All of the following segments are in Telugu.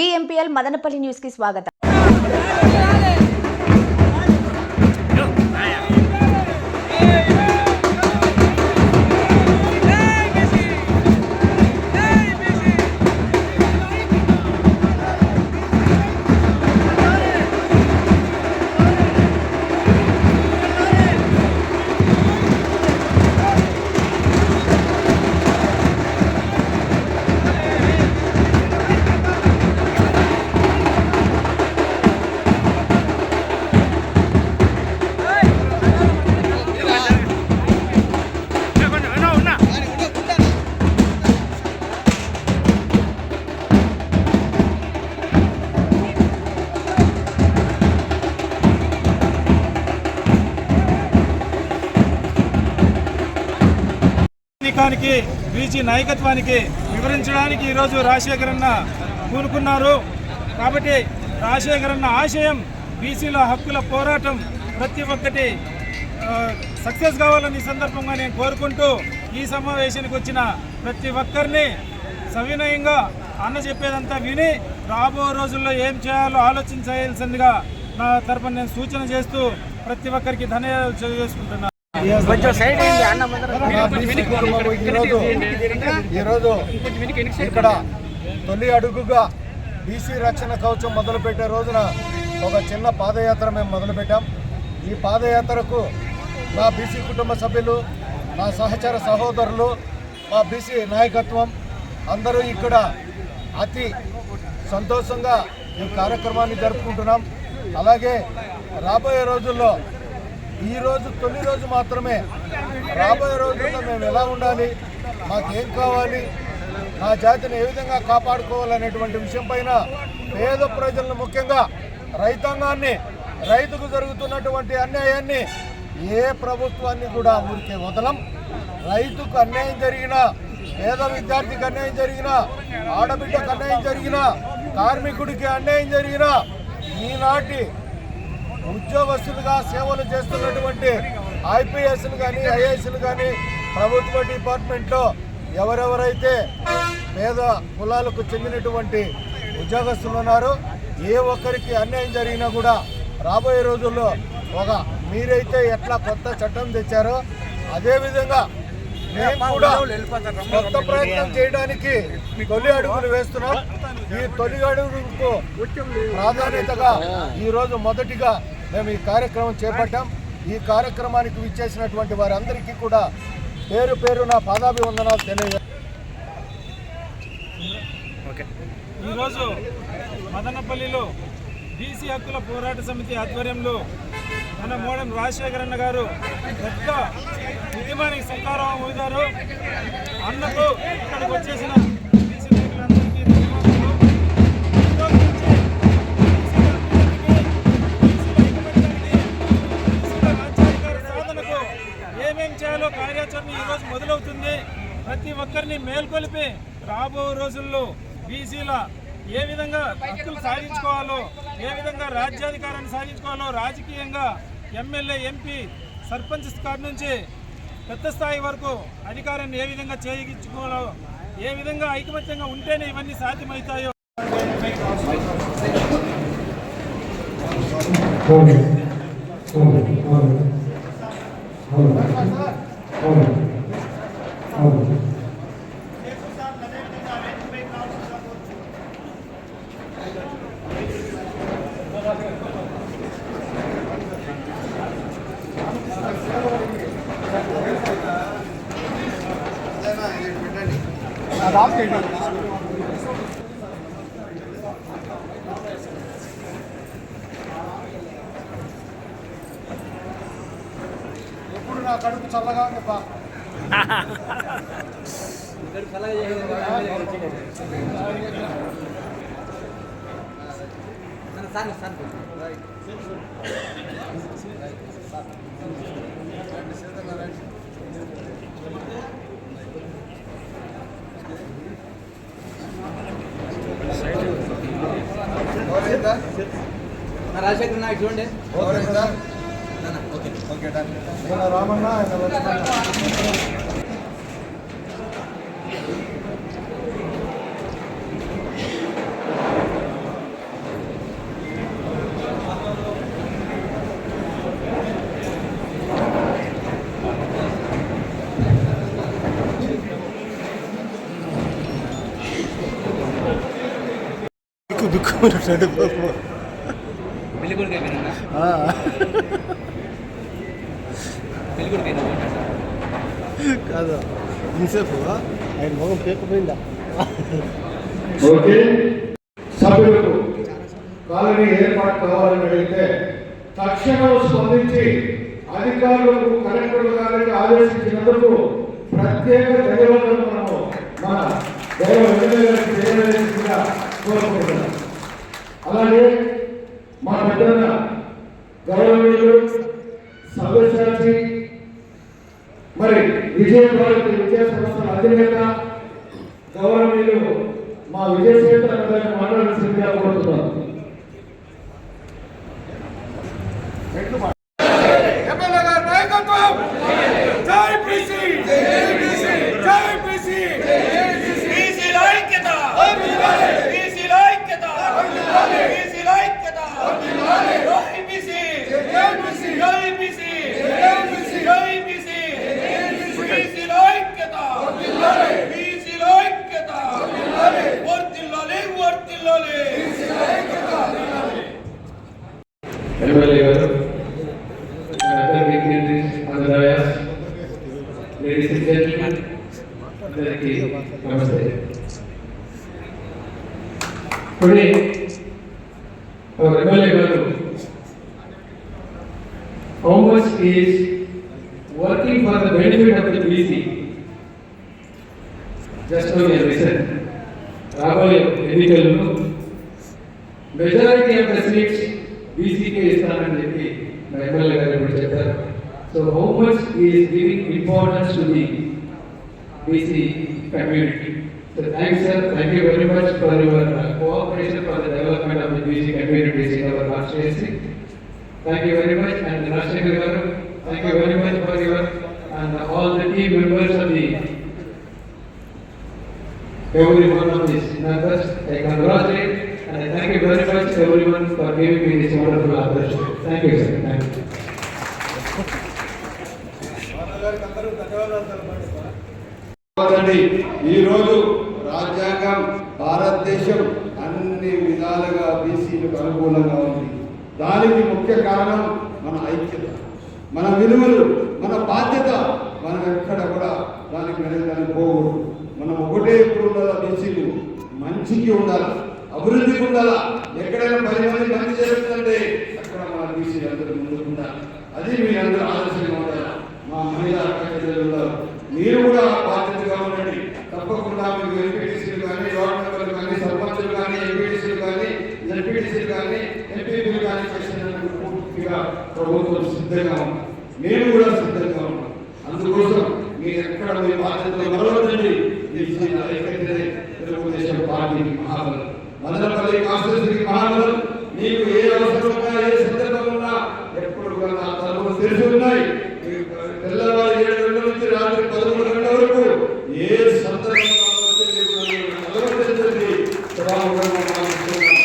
డిఎంపీఎల్ మదనపల్లి న్యూస్కి స్వాగతం. ప్రభుత్వానికి బీజీ నాయకత్వానికి వివరించడానికి ఈరోజు రాజశేఖర్ అన్న కూనుకున్నారు కాబట్టి రాజశేఖర్ అన్న ఆశయం బీసీల హక్కుల పోరాటం ప్రతి ఒక్కటి సక్సెస్ కావాలని ఈ సందర్భంగా నేను కోరుకుంటూ ఈ సమావేశానికి వచ్చిన ప్రతి ఒక్కరిని సవినయంగా అన్న చెప్పేదంతా విని రాబో రోజుల్లో ఏం చేయాలో ఆలోచించాల్సిందిగా నా తరపున నేను సూచన చేస్తూ ప్రతి ఒక్కరికి ధన్యవాదాలు తెలియజేసుకుంటున్నాను. కొంచెం సైడ్ మా ఈరోజు ఈరోజు ఇక్కడ తొలి అడుగుగా బీసీ రక్షణ కవచం మొదలుపెట్టే రోజున ఒక చిన్న పాదయాత్ర మేము మొదలుపెట్టాం. ఈ పాదయాత్రకు మా బీసీ కుటుంబ సభ్యులు నా సహచర సహోదరులు మా బీసీ నాయకత్వం అందరూ ఇక్కడ అతి సంతోషంగా ఈ కార్యక్రమాన్ని జరుపుకుంటున్నాం. అలాగే రాబోయే రోజుల్లో ఈ రోజు తొలి రోజు మాత్రమే రాబోయే రోజుల్లో మేము ఎలా ఉండాలి మాకేం కావాలి నా జాతిని ఏ విధంగా కాపాడుకోవాలనేటువంటి విషయం పైన పేద ప్రజలను ముఖ్యంగా రైతాంగాన్ని రైతుకు జరుగుతున్నటువంటి అన్యాయాన్ని ఏ ప్రభుత్వాన్ని కూడా ఊరికే వదలం. రైతుకు అన్యాయం జరిగినా పేద విద్యార్థికి అన్యాయం జరిగినా ఆడబిడ్డకు అన్యాయం జరిగినా కార్మికుడికి అన్యాయం జరిగినా ఈనాటి ఉద్యోగస్తులుగా సేవలు చేస్తున్నటువంటి ఐపీఎస్లు కానీ ఐఏఎస్లు కానీ ప్రభుత్వ డిపార్ట్మెంట్లో ఎవరెవరైతే పేద కులాలకు చెందినటువంటి ఉద్యోగస్తులు ఉన్నారో ఏ ఒక్కరికి అన్యాయం జరిగినా కూడా రాబోయే రోజుల్లో ఒక మీరైతే ఎట్లా కొత్త చట్టం తెచ్చారో అదేవిధంగా మేము కూడా కొత్త ప్రయత్నం చేయడానికి తొలి అడుగులు వేస్తున్నాం. ఈ తొలి అడుగులకు ప్రాధాన్యతగా ఈ రోజు మొదటిగా మేము ఈ కార్యక్రమం చేపట్టాం. ఈ కార్యక్రమానికి విచ్చేసినటువంటి వారందరికీ కూడా పేరు పేరు నా పాదాభివందనాలు తెలియజేస్తాం ఈరోజు మదనపల్లిలో బీసీ హక్కుల పోరాట సమితి ఆధ్వర్యంలో మన మోడం రాజశేఖర అన్న గారు పెద్ద ఉద్యమానికి సంకారం అవుతారు. అన్నకు ఇక్కడికి వచ్చేసిన ఏమేం చేయాలో కార్యాచరణ ఈరోజు మొదలవుతుంది. ప్రతి ఒక్కరిని మేల్కొలిపి రాబో రోజుల్లో బీసీల ఏ విధంగా హక్కులు సాధించుకోవాలో ఏ విధంగా రాజ్యాధికారాన్ని సాధించుకోవాలో రాజకీయంగా ఎమ్మెల్యే ఎంపీ సర్పంచ్ కాడి నుంచి పెద్ద స్థాయి వరకు అధికారాన్ని ఏ విధంగా చేయించుకోవాలో ఏ విధంగా ఐకమత్యంగా ఉంటేనే ఇవన్నీ సాధ్యమవుతాయో. ఎప్పుడు నా కడుపు చల్లగా ఉంది బా ఎవరైందా? Rajasekhar Nayak చూడండి రామన్న 그 미끄러져 내려가고 కాదు. ఇంతసేపు ఆయన మొహం పేకపోయిందా ఓకే. సభ్యులకు కాలనీ ఏర్పాటు కావాలని అడిగితే తక్షణం స్పందించి అధికారులకు కలెక్టర్లు గారికి ఆదేశించినందుకు ప్రత్యేక ధన్యవాదాలు మనము మన గౌరవ ఎమ్మెల్యే గారికి కోరుకుంటున్నాం. అలాగే మా పెద్దన్న గౌరవనీయులు సవ్యసాచి మరి విజయ భారతి విద్యా సంస్థల అధినేత గౌరవనీయులు మా విజయశేఖర్ గారిని మాట్లాడాల్సిందిగా కోరుతున్నాను. టుడే our ఎమ్మెల్యే గారు how much is working for the benefit of the BC just now you listen రాబోయే ఎన్నికల్లో మెజారిటీ ఆఫ్ ద సీట్స్ బీసీకే ఇస్తానని చెప్పి మా ఎమ్మెల్యే గారు ఇప్పుడు చెప్పారు so how much is giving importance to the BC community So thanks, sir. Thank you very much for your uh, cooperation for the development of the music communities in our constituency. Thank you very much, and Rashmi Garu, thank you very much for your and all the team members of the every one of these members. I congratulate and I thank you very much everyone for giving me this wonderful opportunity. Thank you, sir. Thank you. ఈరోజు రాజ్యాంగం భారతదేశం అన్ని విధాలుగా బీసీలకు అనుకూలంగా ఉంది. దానికి ముఖ్య కారణం మన ఐక్యత. మన విలువలు మన బాధ్యత మనం ఎక్కడ కూడా దానికి వెనకాలని పోకూడదు. మనం ఒకటే ఇప్పుడు ఉండాలా బీసీలు? మంచికి ఉండాలి? అభివృద్ధికి ఉండాలా? ఎక్కడైనా పది మంది మంచి జరుగుతుందంటే అక్కడ మన బీసీలు అందరూ ముందుకుండాలి అది మీరందరూ ఆలోచన ఉండాలి మా మహిళా అక్కలు మీరు కూడా బాధ్యతగా ఉండండి తప్పకుండా మీకు ఎంపీటీసీలు కానీ వార్డు మెంబర్లు కానీ సర్పంచులు కానీ ఎంపీటీసీలు కానీ ఎంపీటీసీలు కానీ ఎంపీపీలు కానీ చేసినందుకు పూర్తిగా ప్రభుత్వం సిద్ధంగా ఉంది మేము కూడా సిద్ధంగా ఉన్నాం అందుకోసం మీరు ఎక్కడ మీ బాధ్యతలు మరవద్దండి బీసీ ఐక్యతనే తెలుగుదేశం పార్టీ మహాబలం మదనపల్లి కాన్స్టిట్యూన్సీకి మహాబలం మీకు ఏ అవసరం ఉన్నా ఏ సందర్భం ఉన్నా ఎప్పుడు కూడా నా తలుపులు తెరిచి ఉన్నాయి మీకు తెల్లవారు ఏడు గంటల నుంచి రాత్రి పదకొండు గంటల వరకు ఏ సందర్భంలో వస్తే మీకు నన్ను కలవరించండి. సభాముఖంగా భావిస్తున్నాను.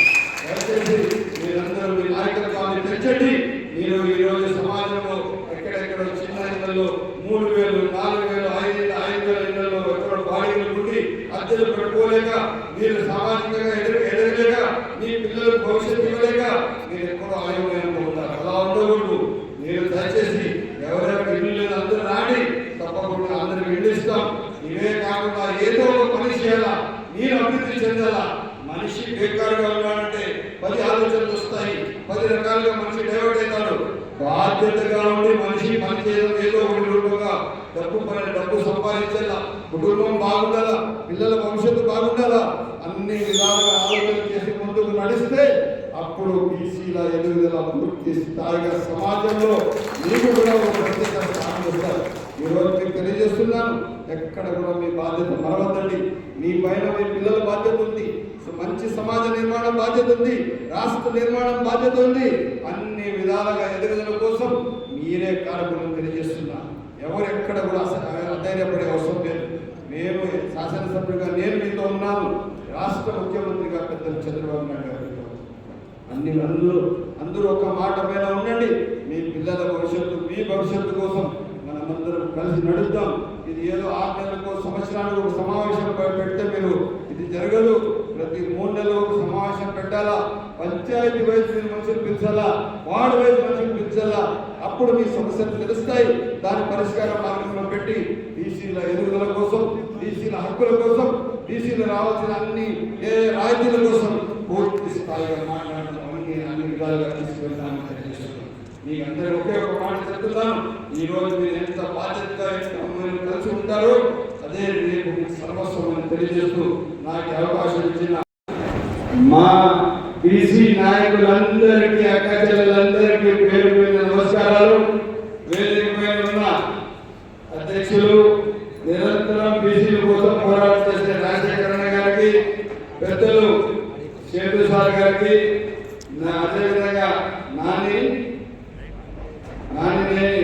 దయచేసి మీరందరూ మీ నాయకత్వాన్ని పెంచండి మీరు ఈ రోజు సమాజంలో ఎక్కడెక్కడ చిన్న ఇళ్ళలో మూడు వేలు నాలుగు వేలు ఐదు వేలు ఐదు వేల ఇళ్ళలో ఎక్కడ బాడీలు ఉండి అద్దెలు పెట్టుకోలేక మీరు సామాజికంగా ఎదురు ఎదగలేక మీ పిల్లలకు భవిష్యత్తు ఇవ్వలేక మీరు ఎక్కడో ఆయోగంలో ఉన్నారు అలా ఉండకూడదు మీరు దయచేసి ఎవరెవరికి ఇల్లు లేదు అందరూ రాండి తప్పకుండా అందరికి ఇల్లు ఇస్తాం ఇవే కాకుండా ఏదో ఒక పని చేయాలా మీరు అభివృద్ధి చెందాలా మనిషి బేకారుగా ఉన్నాడంటే పది ఆలోచనలు వస్తాయి పది రకాలుగా మనిషి డైవర్ట్ అవుతాడు బాధ్యతగా ఉండి మనిషి పని చేయడం ఏదో ఒకటి రూపంగా డబ్బు పని డబ్బు సంపాదించాలా కుటుంబం బాగుండాలా పిల్లల భవిష్యత్తు బాగుండాలా అన్ని విధాలుగా ఆలోచన చేసి ముందుకు నడిస్తే అప్పుడు బీసీల ఎదుగుదల పూర్తి స్థాయిగా సమాజంలో మీకు కూడా ఒక ప్రత్యేక స్థానం ఇస్తారు ఈరోజు మీకు తెలియజేస్తున్నాను ఎక్కడ కూడా మీ బాధ్యత మరవద్దండి. మీ పైన మీ పిల్లల బాధ్యత ఉంది. మంచి సమాజ నిర్మాణం బాధ్యత ఉంది. రాష్ట్ర నిర్మాణం బాధ్యత ఉంది. అన్ని విధాలుగా ఎదుగుదల కోసం మీరే కారకులను తెలియజేస్తున్నా ఎవరు ఎక్కడ కూడా అధైర్యపడే అవసరం లేదు. మేము శాసనసభ్యుడిగా నేను మీతో ఉన్నాను. రాష్ట్ర ముఖ్యమంత్రిగా పెద్దలు చంద్రబాబు నాయుడు గారు. అన్ని అందరూ అందరూ ఒక మాట పైన ఉండండి. మీ పిల్లల భవిష్యత్తు మీ భవిష్యత్తు కోసం మనమందరం కలిసి నడుద్దాం. ఇది ఏదో ఆరు నెలలకు సంవత్సరానికి ఒక సమావేశం పె- పెడితే మీరు ఇది జరగదు. ప్రతి మూడు నెలలు ఒక సమావేశం పెట్టాలా? పంచాయతీ వయసు మనుషులు పిలిచాలా? వార్డు వయసు మనుషులు పిలిచాలా? అప్పుడు మీ సమస్యలు తెలుస్తాయి. దాని పరిష్కార మార్గంలో పెట్టి బీసీల ఎదుగుదల కోసం బీసీల హక్కుల కోసం బీసీలు రావాల్సిన అన్ని ఏ రాయితీల కోసం పూర్తి స్థాయిగా మాట్లాడడం విధాలుగా తీసుకువెళ్తామని తెలియజేస్తున్నాను మీకు అందరూ ఒకే ఒక మాట చెప్తున్నాను. ఈ రోజు మీరు ఎంత బాధ్యతగా ఎంత అమ్మని కలిసి ఉంటారో అదే రేపు మీకు సర్వస్వం అని తెలియజేస్తూ నాకు అవకాశం ఇచ్చిన మా బీసీ నాయకులందరికీ అక్క చెల్లెలందరికీ పేరు పేరు నమస్కారాలు. వేదిక పైన ఉన్న అధ్యక్షులు నిరంతరం బీసీల కోసం పోరాటం చేసే రాజశేఖర గారికి పెద్దలు సేతు సార్ గారికి నా అదేవిధంగా నాని నానినేని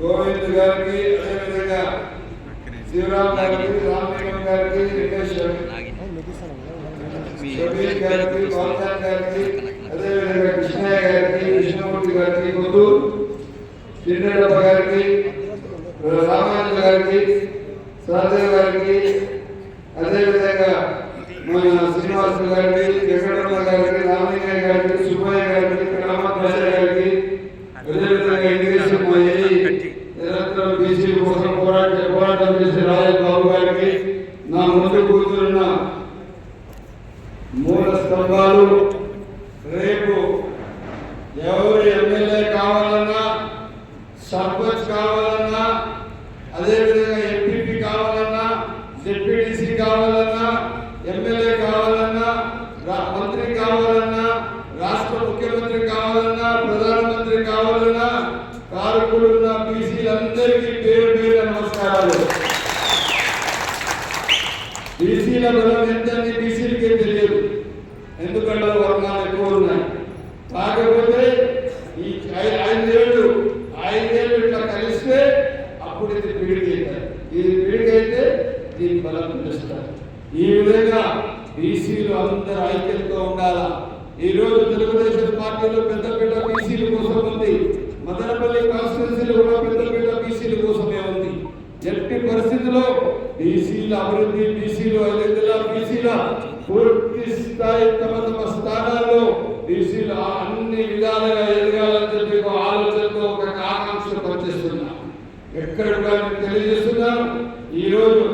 గోవింద్ గారికి అదేవిధంగా శివరామ్ గారికి రామలింగం గారికి వెంకటేష్ షబీర్ గారికి బాలచాన్ గారికి అదేవిధంగా కృష్ణయ్య గారికి కృష్ణమూర్తి గారికి గారికి రామానంద గారికి సహదేవ్ గారికి అదేవిధంగా మన శ్రీనివాస గారికి వెంకటరమణ గారికి రామలింగయ్య గారికి సుబ్బయ్య గారికి రామకృష్ణ గారికి అదేవిధంగా ఇంగ్లీష్ పోయి నిరంతరం బీసీ కోసం పోరాట పోరాటం చేసే రాజబాబు గారికి నా ముందు కూర్చున్న మూల స్తంభాలు రేపు ఎవరు ఎమ్మెల్యే కావాలన్నా సర్పంచ్ కావాలన్నా అదేవిధంగా ఎంపీపీ కావాలన్నా డిప్యూటీసీ కావాలన్నా ఎమ్మెల్యే కావాలన్నా మంత్రి కావాలన్నా రాష్ట్ర ముఖ్యమంత్రి కావాలన్నా ప్రధానమంత్రి కావాలన్నా కారకులున్న బీసీలందరికీ పేరు పేరు నమస్కారాలు. బీసీల బలం ఎంతని బీసీలకే తెలియదు. ఎందుకంటే వర్ణాలు ఎక్కువ ఉన్నాయి కాకపోతే ఈ ఐ- ఐదేళ్ళు ఐదేళ్ళు ఇట్లా కలిస్తే అప్పుడు ఇది పిడికైతారు ఇది పిడికైతే దీని బలం తెలుస్తారు ఈ విధంగా బీసీలు అందరూ ఐక్యతతో ఉండాలా ఈ రోజు తెలుగుదేశం పార్టీలో పెద్దపేట బీసీల కోసం ఉంది మదనపల్లి కాన్స్టిట్యున్సీలో కూడా పెద్దపేట బీసీల కోసమే ఉంది ఎట్టి పరిస్థితిలో బీసీల అభివృద్ధి బీసీలు అభివృద్ధిల బీసీల పూర్తి స్థాయి తమ తమ స్థానాల్లో బీసీలు అన్ని విధాలుగా ఎదగాలని చెప్పి ఒక ఆలోచనతో ఒక ఆకాంక్ష పనిచేస్తున్నా ఎక్కడ కానీ తెలియజేస్తున్నాను ఈరోజు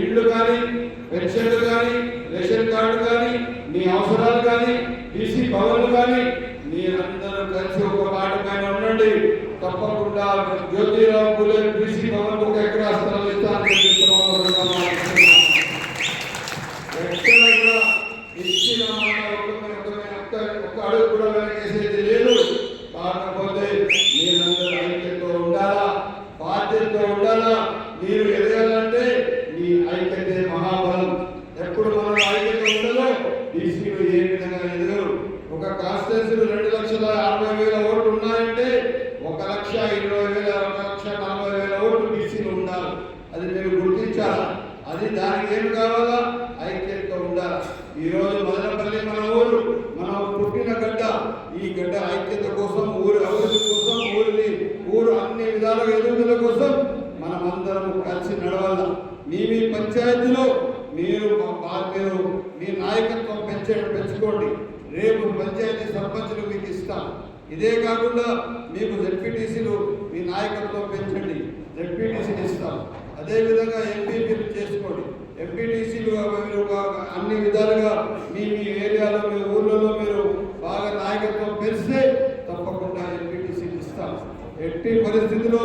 ఇళ్ళు కానీ పెన్షన్లు కానీ రేషన్ కార్డు కానీ మీ అవసరాలు కానీ బీసీ భవన్లు కానీ మీరందరూ కలిసి ఒక మాట పైన ఉండండి. తప్పకుండా జ్యోతిరావు పూలే బీసీ భవన్ ఒక ఎకరా స్థలం ఇస్తానని చెప్పి సభాముఖంగా మాట్లాడుతున్నాను. ఎక్కడ కూడా ఇచ్చిన మాట ఒక్క ఒక్క ఒక్క అడుగు కూడా వెనకేసేది లేదు కాకపోతే మీరందరూ ఐక్యతతో ఉండాలా బాధ్యతతో ఉండాలా మీరు ఎదగాలంటే మీ ఐక్యతే మహాబలం ఎప్పుడు మనం ఐక్యత ఉండదో బీసీలు ఏ విధంగా ఎదగరు ఒక కాన్స్టిట్యూన్సీలు రెండు లక్షల అరవై వేల ఓట్లు ఉన్నాయంటే ఒక లక్ష ఇరవై వేల ఒక లక్ష నలభై వేల ఓట్లు బీసీలు ఉండాలి అది మేము గుర్తించాలి అది దానికి ఏమి కావాలా? ఐక్యతగా ఉండాలి. ఈరోజు మదనపల్లి మన ఊరు మనం పుట్టిన గడ్డ. ఈ గడ్డ ఐక్యత కోసం ఊరు అభివృద్ధి కోసం ఊరిని ఊరు అన్ని విధాల ఎదుగుదల కోసం మనం అందరం కలిసి నడవాల. మీ మీ పంచాయతీలో మీరు మా- మీరు మీ నాయకత్వం పెంచే పెంచుకోండి. రేపు పంచాయతీ సర్పంచులు మీకు ఇస్తాం. ఇదే కాకుండా మీకు జెడ్పీటీసీలు మీ నాయకత్వం పెంచండి. జెడ్పీటీసీలు ఇస్తాం. అదేవిధంగా ఎంపీపీలు చేసుకోండి. ఎంపీటీసీలు మీరు బాగా అన్ని విధాలుగా మీ మీ ఏరియాలో మీ ఊర్లలో మీరు బాగా నాయకత్వం పెరిస్తే తప్పకుండా ఎంపీటీసీలు ఇస్తాం. ఎట్టి పరిస్థితిలో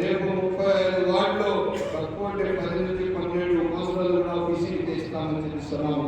రేపు ముప్పై ఐదు వార్డులో తక్కువ అంటే పది నుంచి పన్నెండు సంవత్సరాలు కూడా బీసీకి ఇస్తామని తెలుస్తున్నాము